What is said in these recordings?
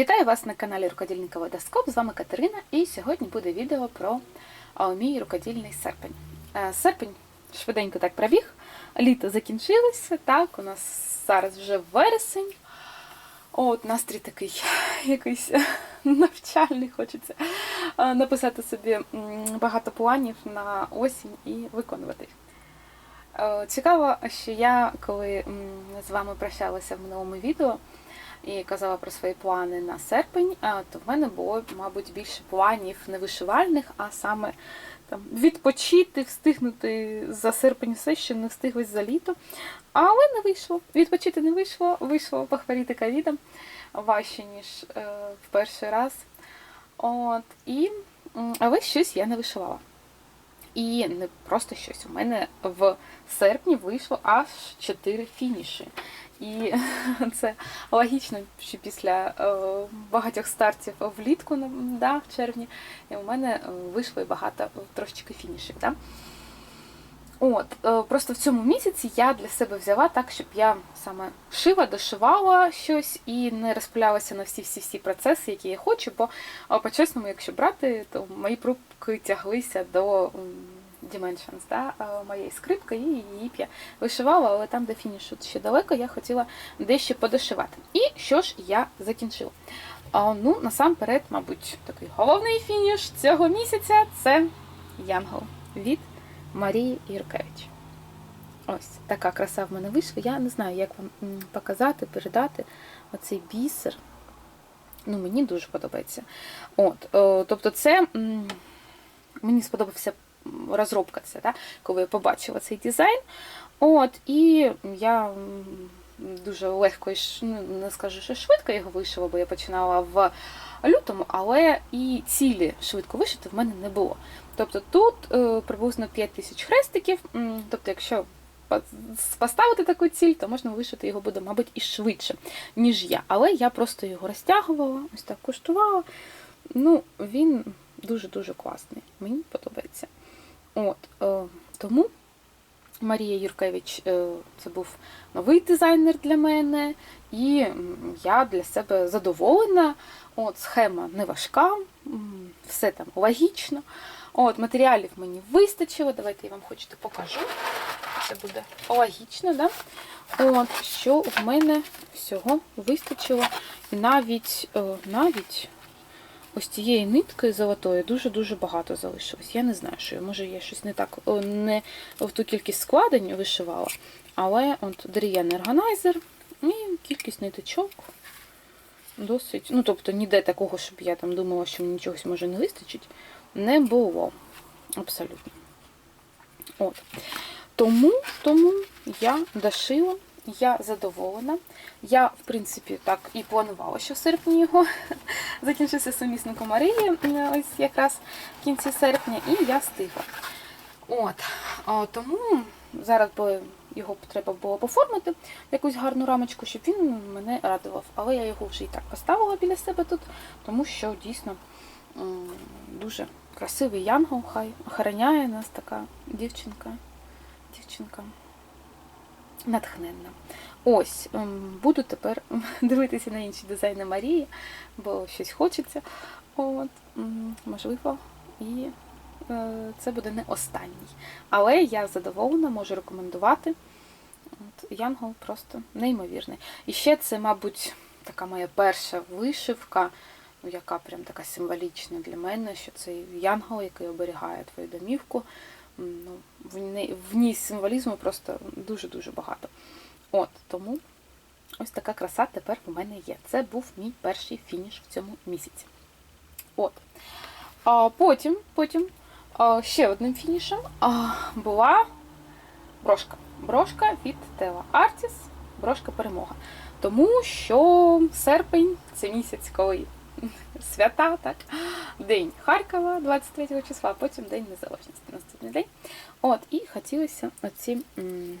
Вітаю вас на каналі Рукодільника Водоскоп. З вами Катерина, і сьогодні буде відео про мій рукодільний серпень. Е, Серпень швиденько так пробіг, літо закінчилося. Так, у нас зараз вже вересень. От настрій такий якийсь навчальний, хочеться е, написати собі багато планів на осінь і виконувати. Е, Цікаво, що я, коли з вами прощалася в минулому відео і казала про свої плани на серпень, то в мене було, мабуть, більше планів не вишивальних, а саме там, відпочити, встигнути за серпень все, що не встиглось за літо. Але не вийшло. Відпочити не вийшло, вийшло похворіти ковідом важче, ніж е, в перший раз. От, і, але щось я не вишивала. І не просто щось. У мене в серпні вийшло аж 4 фініші. І це логічно, що після е, багатьох стартів влітку да, в червні у мене е, вийшло і багато е, трошечки фінішів. Да? От, просто в цьому місяці я для себе взяла так, щоб я саме шила, дошивала щось і не розпилялася на всі-всі-всі процеси, які я хочу, бо по-чесному, якщо брати, то мої пробки тяглися до Dimensions, да, е, моєї скрипки, і її б я вишивала, але там, де фінішу ще далеко, я хотіла дещо подошивати. І що ж я закінчила? Ну, насамперед, мабуть, такий головний фініш цього місяця це Янгол від Марії Юркевич. Ось така краса в мене вийшла. Я не знаю, як вам показати, передати оцей бісер. Ну, мені дуже подобається. От, о, тобто, це м, мені сподобався розробка, це, да, коли я побачила цей дизайн. От, і я дуже легко ну, не скажу, що швидко його вишила, бо я починала в лютому, але і цілі швидко вишити в мене не було. Тобто тут е, приблизно 5 тисяч хрестиків. Тобто, якщо поставити таку ціль, то можна вишити його буде, мабуть, і швидше, ніж я. Але я просто його розтягувала, ось так куштувала. Ну, він дуже-дуже класний. Мені подобається. От, е, тому Марія Юркевич е, це був новий дизайнер для мене, і я для себе задоволена. От, схема не важка, все там логічно. От, матеріалів мені вистачило. Давайте я вам хочете покажу. Це буде логічно, да? От, що в мене всього вистачило. І навіть, е, навіть ось цієї нитки золотої дуже-дуже багато залишилось. Я не знаю, що я, може я щось не так не в ту кількість складень вишивала. Але от дерев'яний органайзер і кількість ниточок досить. Ну, тобто, ніде такого, щоб я там думала, що мені чогось може не вистачить, не було. Абсолютно. От. Тому, тому я дошила, я задоволена. Я, в принципі, так і планувала, що в серпні його закінчився сумісником Марії, ось якраз в кінці серпня, і я встигла. От. Тому зараз би його треба було поформити в якусь гарну рамочку, щоб він мене радував. Але я його вже і так поставила біля себе тут, тому що дійсно дуже красивий янгол, хай охороняє нас така дівчинка. Дівчинка натхненна. Ось, ем, буду тепер дивитися на інші дизайни Марії, бо щось хочеться. От, можливо, і е, це буде не останній. Але я задоволена, можу рекомендувати. От, Янгол просто неймовірний. І ще це, мабуть, така моя перша вишивка, ну, яка прям така символічна для мене, що це янгол, який оберігає твою домівку. Ну, в, ній, символізму просто дуже-дуже багато. От, тому ось така краса тепер у мене є. Це був мій перший фініш в цьому місяці. От. А потім, потім а, ще одним фінішем а, була брошка. Брошка від Тела Artis, брошка перемога. Тому що серпень це місяць, коли свята, так? День Харкова 23 числа, а потім День Незалежності, наступний день. От, і хотілося оці м,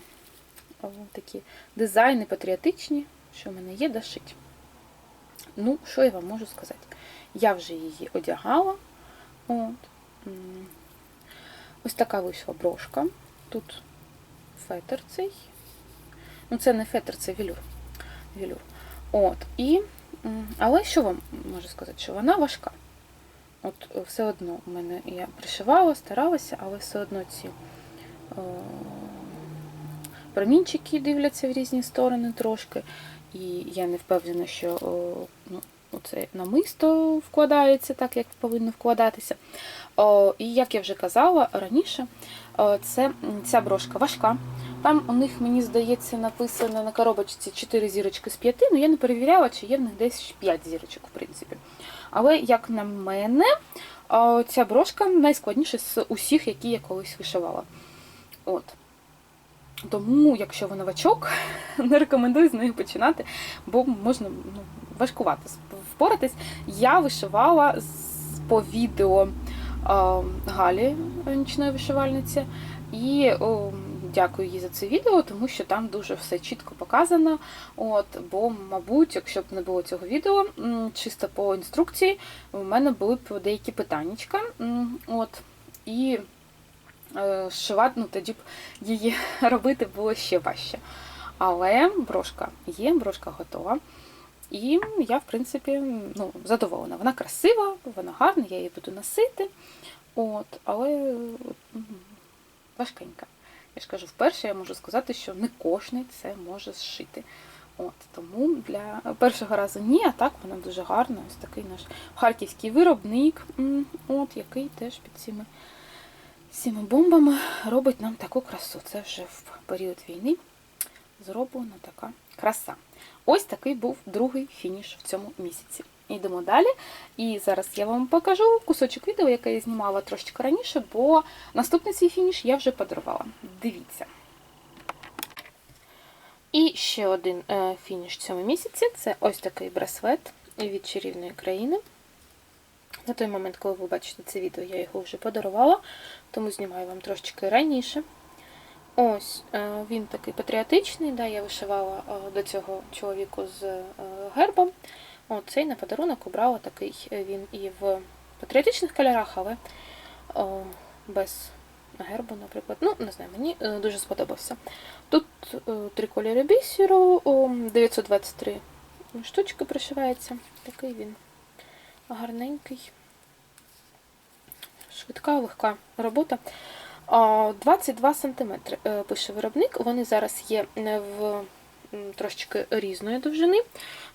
о, такі дизайни патріотичні, що в мене є, дошить. Ну, що я вам можу сказати? Я вже її одягала. От. Ось така вийшла брошка. Тут фетр цей. Ну, це не фетр, це велюр. велюр. От. І Але що вам можу сказати, що вона важка. От е, все одно у мене я пришивала, старалася, але все одно ці о, промінчики дивляться в різні сторони трошки. І я не впевнена, що о, ну, оце намисто вкладається так, як повинно вкладатися. О, і як я вже казала раніше, о, це, ця брошка важка. Там у них, мені здається, написано на коробочці 4 зірочки з 5, але я не перевіряла, чи є в них десь 5 зірочок, в принципі. Але, як на мене, ця брошка найскладніша з усіх, які я колись вишивала. От. Тому, якщо ви новачок, не рекомендую з нею починати, бо можна ну, важкувато впоратись. Я вишивала по відео Галі, нічної вишивальниці, і о, дякую їй за це відео, тому що там дуже все чітко показано. От, бо, мабуть, якщо б не було цього відео, чисто по інструкції, у мене були б деякі питаннячка. От, і е, зшивати, ну тоді б її робити було ще важче. Але брошка є, брошка готова. І я, в принципі, ну, задоволена. Вона красива, вона гарна, я її буду носити. От, але важкенька. Я ж кажу, вперше я можу сказати, що не кожний це може зшити. От, тому для першого разу ні, а так вона дуже гарна. Ось такий наш харківський виробник, от, який теж під цими цими бомбами робить нам таку красу. Це вже в період війни зроблена така краса. Ось такий був другий фініш в цьому місяці. Йдемо далі. І зараз я вам покажу кусочок відео, яке я знімала трошечки раніше, бо наступний свій фініш я вже подарувала. Дивіться. І ще один е, фініш в цьому місяці це ось такий браслет від чарівної країни. На той момент, коли ви бачите це відео, я його вже подарувала, тому знімаю вам трошечки раніше. Ось, е, він такий патріотичний, да, я вишивала е, до цього чоловіку з гербом. От, цей на подарунок обрала такий е, він і в патріотичних кольорах, але о, без гербу, наприклад. Ну, не знаю, мені е, дуже сподобався. Тут е, три кольори бісеру, о, 923 штучки пришивається. Такий він гарненький. Швидка, легка робота. 22 см пише виробник. Вони зараз є в трошечки різної довжини,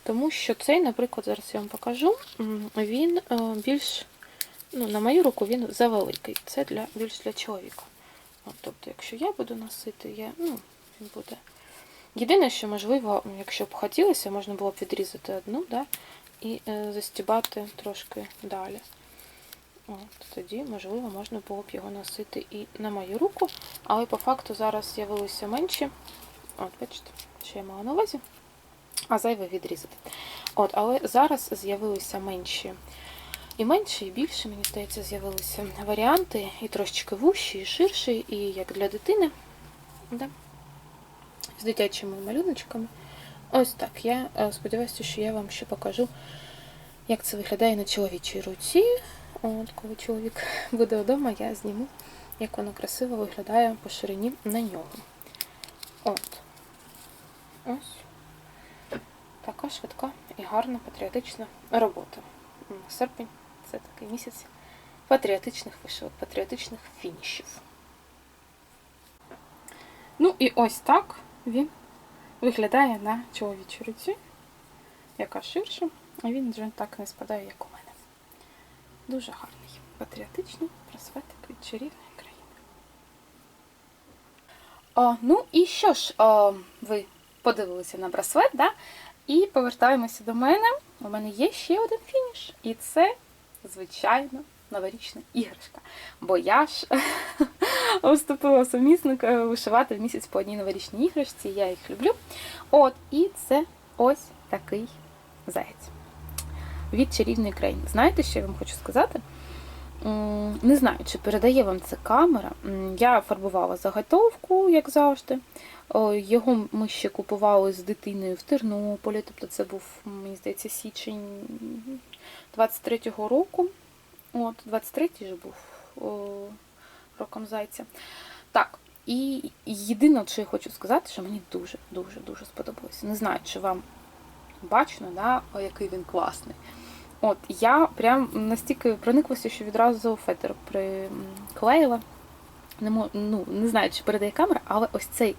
тому що цей, наприклад, зараз я вам покажу, він е, більш, ну, на мою руку, він завеликий. Це для, більш для чоловіка. От, тобто, якщо я буду носити, я, ну, він буде. Єдине, що можливо, якщо б хотілося, можна було б відрізати одну, да, і е, застібати трошки далі. От, тоді, можливо, можна було б його носити і на мою руку, але по факту зараз з'явилися менші. От, бачите, що я мала на увазі, а зайве відрізати. От, але зараз з'явилися менші. І менші, і більше, мені здається, з'явилися варіанти і трошечки вущі, і ширші, і як для дитини. Да? З дитячими малюночками. Ось так. Я е, сподіваюся, що я вам ще покажу, як це виглядає на чоловічій руці. От, коли чоловік буде вдома, я зніму, як воно красиво виглядає по ширині на нього. От. Ось. Така швидка і гарна патріотична робота. М, Серпень це такий місяць патріотичних вишивок, патріотичних фінішів. Ну і ось так він виглядає на чоловічій руці, яка ширша, а він вже так не спадає, як у мене. Дуже гарний, патріотичний просветик від чарівної країни. О, ну і що ж, о, ви подивилися на браслет, да? І повертаємося до мене. У мене є ще один фініш, і це, звичайно, новорічна іграшка. Бо я ж вступила сумісник е, вишивати в місяць по одній новорічній іграшці, я їх люблю. От, і це ось такий заєць від чарівної країни. Знаєте, що я вам хочу сказати? Не знаю, чи передає вам це камера. Я фарбувала заготовку, як завжди. Його ми ще купували з дитиною в Тернополі, тобто це був, мені здається, січень 23-го року. От, 23-й же був о, роком зайця. Так, і єдине, що я хочу сказати, що мені дуже-дуже дуже сподобалося. Не знаю, чи вам бачно, да, який він класний. От, я прям настільки прониклася, що відразу фетр приклеїла. Не, ну, не знаю, чи передає камера, але ось цей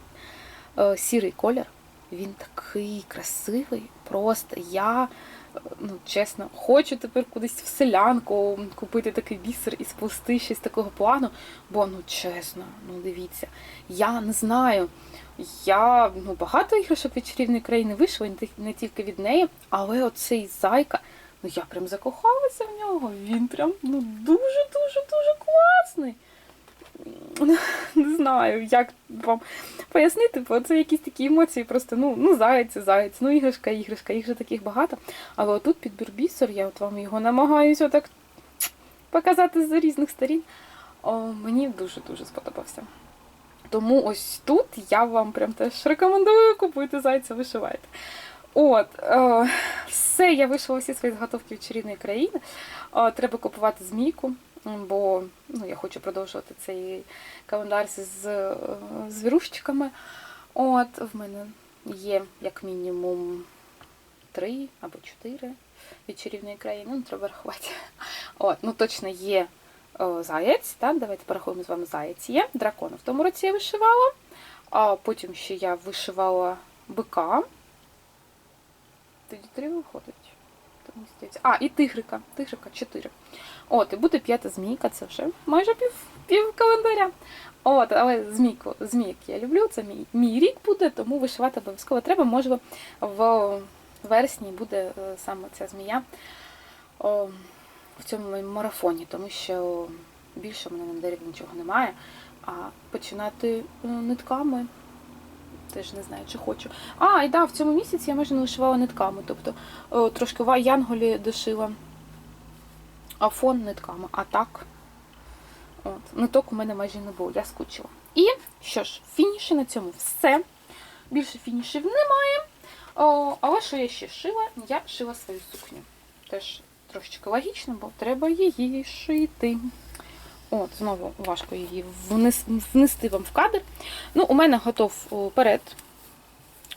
е, сірий колір, він такий красивий. Просто я, е, ну чесно, хочу тепер кудись в селянку купити такий бісер і сплести щось такого плану. Бо, ну чесно, ну дивіться, я не знаю. Я ну, багато іграшок від чарівної країни вийшла, не тільки від неї, але оцей зайка, ну я прям закохалася в нього. Він прям ну дуже-дуже дуже класний. Не знаю, як вам пояснити, бо це якісь такі емоції, просто ну, ну заяць, заяць, ну іграшка, іграшка, їх же таких багато. Але отут підбір бісер, я от вам його намагаюся так показати з різних сторін. О, мені дуже-дуже сподобався. Тому ось тут я вам прям теж рекомендую купуйте зайця, вишивайте. От, е, все, я вийшла всі свої заготовки від чарівної країни. Е, треба купувати змійку, бо ну, я хочу продовжувати цей календар з е, звірущиками. От, в мене є як мінімум три або чотири від чарівної країни, ну, треба рахувати. От, ну точно є о, заєць, так? давайте порахуємо з вами заєць є. Дракона в тому році я вишивала. А потім ще я вишивала бика. Тоді три виходить. А, і тигрика. Тигрика 4. От, і буде п'ята змійка, це вже майже пів, пів календаря. От, але змійку, змійок я люблю, це мій, мій рік буде, тому вишивати обов'язково треба. Можливо, в вересні буде е, саме ця змія о, в цьому марафоні, тому що більше в мене на дереві нічого немає. А починати е, нитками теж не знаю, чи хочу. А, і да, в цьому місяці я майже не вишивала нитками. Тобто о, трошки в Янголі дошила, а фон нитками. А так, от, ниток у мене майже не було, я скучила. І що ж, фініші на цьому все. Більше фінішів немає. О, але що я ще шила? Я шила свою сукню. Теж трошечки логічно, бо треба її шити. От, знову важко її внес, внести вам в кадр. Ну, у мене готов перед.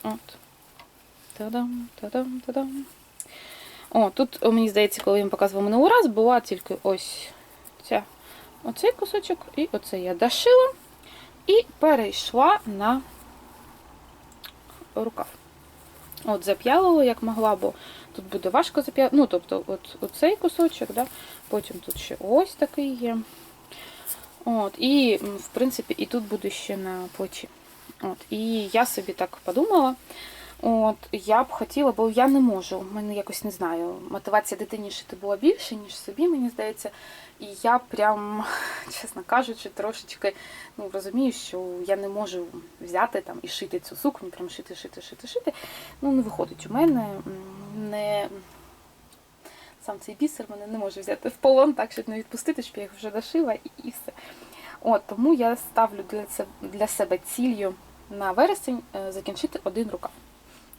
От. Та-дам, та-дам, та-дам. О, тут, мені здається, коли я вам показувала минулий раз, була тільки ось ця, оцей кусочок, і оце я дошила і перейшла на рукав. От, зап'ялила, як могла, бо тут буде важко зап'ялити. Ну, тобто, от оцей кусочок, да? потім тут ще ось такий є. От, і, в принципі, і тут буде ще на плечі. От, і я собі так подумала. От, я б хотіла, бо я не можу. У мене якось не знаю, мотивація дитині шити була більше, ніж собі, мені здається. І я прям, чесно кажучи, трошечки ну, розумію, що я не можу взяти там і шити цю сукню, прям шити, шити, шити, шити. Ну, не виходить у мене. Не... Сам цей бісер мене не може взяти в полон, так, щоб не відпустити, щоб я їх вже дошила і, і все. От, тому я ставлю для себе, для себе ціллю на вересень е, закінчити один рукав.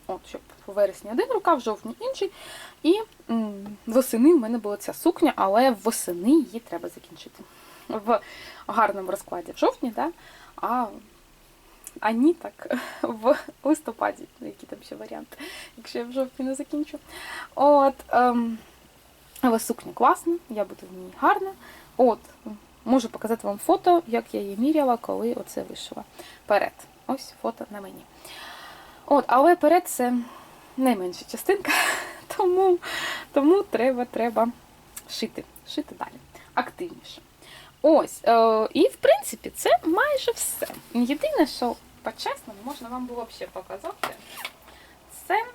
От, щоб у вересні один рукав, в жовтні інший. І м, восени в мене була ця сукня, але восени її треба закінчити. В гарному розкладі в жовтні, да? а, а так в листопаді. Які там ще варіанти, якщо я в жовтні не закінчу. От, ем, але сукня класна, я буду в ній гарна. От, можу показати вам фото, як я її міряла, коли оце вишила. Перед. Ось фото на мені. От, але перед це найменша частинка, тому, тому треба, треба шити. Шити далі. Активніше. Ось. Е, і в принципі це майже все. Єдине, що по-чесному можна вам було б ще показати, це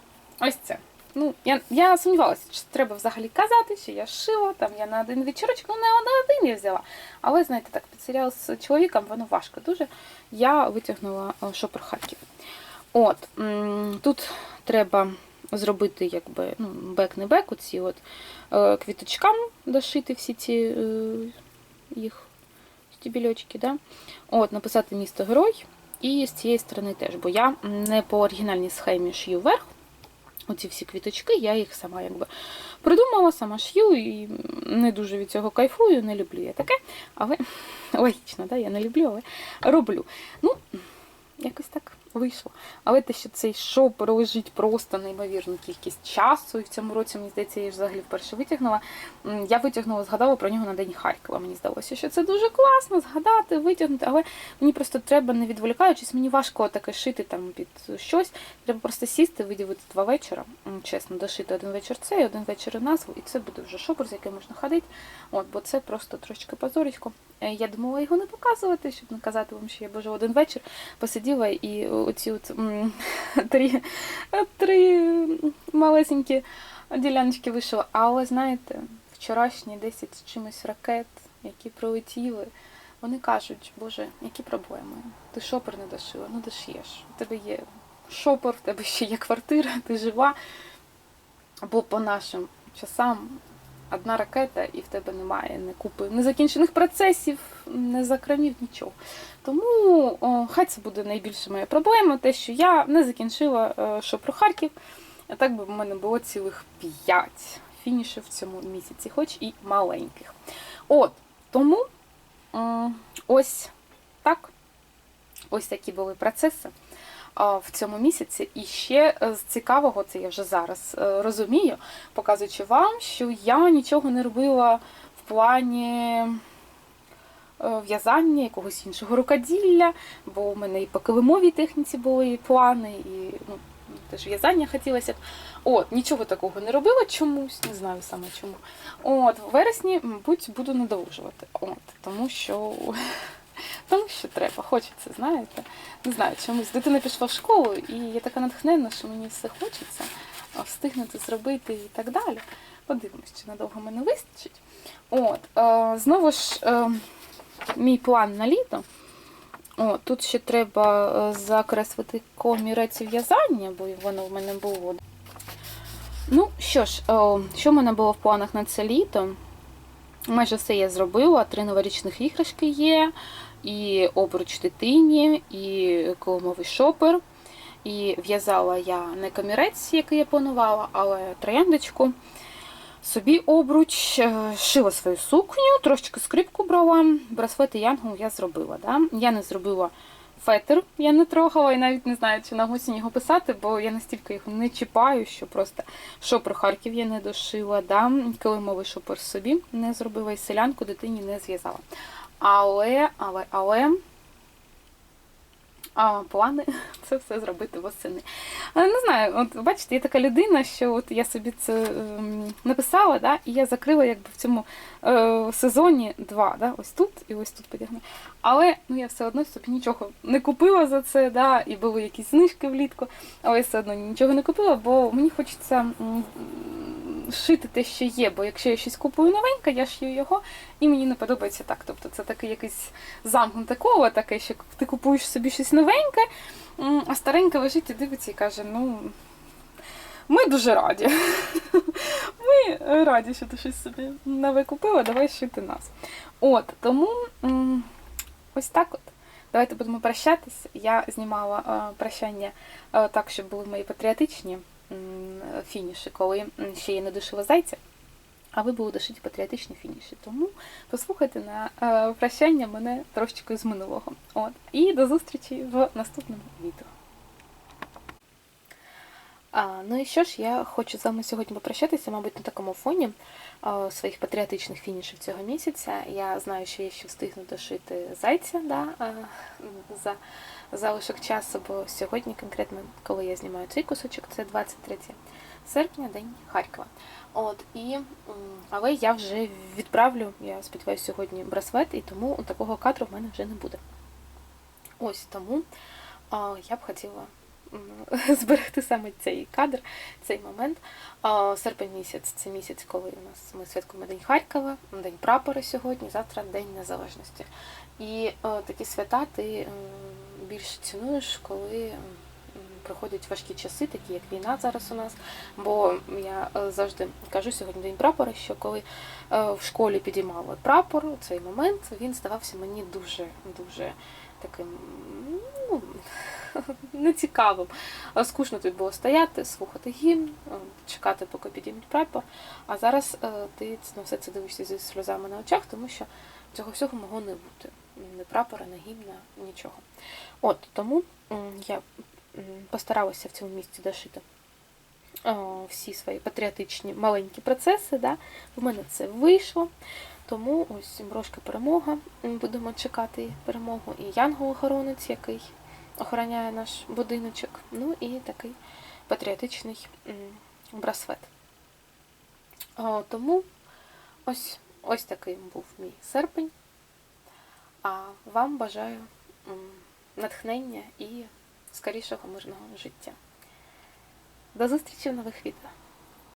ось це. Ну, я, я сумнівалася, чи треба взагалі казати, що я шила, там я на один вечірочок, ну не на один я взяла. Але, знаєте, так, під серіал з чоловіком воно важко дуже. Я витягнула е, шопер Харків. От, тут треба зробити якби, ну, бек не бек, оці от е, квіточкам дошити всі ці е, їх стібільочки, да? От, написати місто герой. І з цієї сторони теж, бо я не по оригінальній схемі шию вверх. Оці всі квіточки, я їх сама якби придумала, сама шью і не дуже від цього кайфую, не люблю я таке, але логічно, да? я не люблю, але роблю. Ну, якось так. Вийшло. Але те, що цей шопер лежить просто неймовірну кількість часу, і в цьому році, мені здається, я взагалі вперше витягнула. Я витягнула, згадала про нього на День Харкова. Мені здалося, що це дуже класно згадати, витягнути, але мені просто треба, не відволікаючись, мені важко таке шити там під щось. Треба просто сісти, виділити два вечора. Чесно, дошити один вечір це і один вечір назву, і це буде вже шопер, з яким можна ходити. От, бо це просто трошки позорісько. Е, Я думала його не показувати, щоб не казати вам, що я боже один вечір посиділа і оці от м, три, три малесенькі діляночки вишила. Але знаєте, вчорашні 10 з чимось ракет, які прилетіли, вони кажуть, боже, які проблеми? Ти шопер не дошила, ну дошиєш. У тебе є шопер, в тебе ще є квартира, ти жива. Або по нашим часам одна ракета, і в тебе немає не купи незакінчених процесів, не закранів, нічого. Тому о, хай це буде найбільша моя проблема, те, що я не закінчила е, шопру Харків. А так би в мене було цілих п'ять фінішів в цьому місяці, хоч і маленьких. От, тому ось так. Ось такі були процеси в цьому місяці. І ще е, з цікавого, це я вже зараз е, розумію, показуючи вам, що я нічого не робила в плані е, в'язання, якогось іншого рукоділля, бо у мене і по килимовій техніці були плани, і ну, теж в'язання хотілося. От, нічого такого не робила чомусь, не знаю саме чому. От, в вересні, мабуть, буду надовжувати. От, тому що. Тому що треба, хочеться, знаєте. Не знаю, чомусь дитина пішла в школу, і я така натхненна, що мені все хочеться встигнути зробити і так далі. Подивимось, чи надовго мене вистачить. От, е, знову ж, е, мій план на літо. О, тут ще треба е, закреслити комірець в'язання, бо воно в мене було. Ну що ж, о, що в мене було в планах на це літо? Майже все я зробила. Три новорічних іграшки є, і обруч дитині, і коломовий шопер. І в'язала я не комірець, який я планувала, але трояндочку. Собі обруч, е, шила свою сукню, трошечки скрипку брала, браслети янгол я зробила. Да? Я не зробила фетр, я не трогала і навіть не знаю, чи на гусінь його писати, бо я настільки їх не чіпаю, що просто шопер Харків я не дошила, да? килимовий шопер собі не зробила і селянку дитині не зв'язала. Але, але, але. А, плани це все зробити восени. Але не знаю, от бачите, я така людина, що от я собі це ем, написала, да, і я закрила якби в цьому е, сезоні два, да, ось тут і ось тут потягну. Але ну, я все одно собі нічого не купила за це, да, і були якісь знижки влітку, але я все одно нічого не купила, бо мені хочеться шити те, що є. Бо якщо я щось купую новеньке, я шию його, і мені не подобається так. Тобто це такий якийсь замкнуте коло, таке, що ти купуєш собі щось новеньке, а стареньке лежить і дивиться і каже, ну. Ми дуже раді. Ми раді, що ти щось собі нове купила, давай шити нас. От, тому ось так от. Давайте будемо прощатись. Я знімала е, прощання е, так, щоб були мої патріотичні фініші, коли ще я не душила зайця. А ви були дошиті патріотичні фініші. Тому послухайте на е, прощання мене трошечки з минулого. От. І до зустрічі в наступному відео. А, ну і що ж, я хочу з вами сьогодні попрощатися, мабуть, на такому фоні а, своїх патріотичних фінішів цього місяця. Я знаю, що я ще встигну дошити зайця да, а, за залишок часу, бо сьогодні, конкретно, коли я знімаю цей кусочок, це 23 серпня, День Харкова. От, і, але я вже відправлю, я сподіваюся, сьогодні браслет, і тому такого кадру в мене вже не буде. Ось тому а, я б хотіла зберегти саме цей кадр, цей момент. Серпень місяць це місяць, коли у нас ми святкуємо День Харкова, День прапора сьогодні, завтра День Незалежності. І е, такі свята ти більше цінуєш, коли проходять важкі часи, такі як війна зараз у нас. Бо я е, завжди кажу сьогодні День прапора, що коли е, в школі підіймали прапор, цей момент він здавався мені дуже дуже таким ну, нецікавим. Скучно тут було стояти, слухати гімн, е, чекати, поки підіймуть прапор. А зараз е, ти на все це дивишся зі сльозами на очах, тому що цього всього могло не бути. не прапора, не гімна, нічого. От тому я постаралася в цьому місці дошити всі свої патріотичні маленькі процеси. Да? В мене це вийшло. Тому ось брошка перемога. Будемо чекати перемогу. І янгол-охоронець, який охороняє наш будиночок. Ну і такий патріотичний браслет. Тому ось, ось такий був мій серпень. А вам бажаю натхнення і скорішого мирного життя. До зустрічі в нових відео!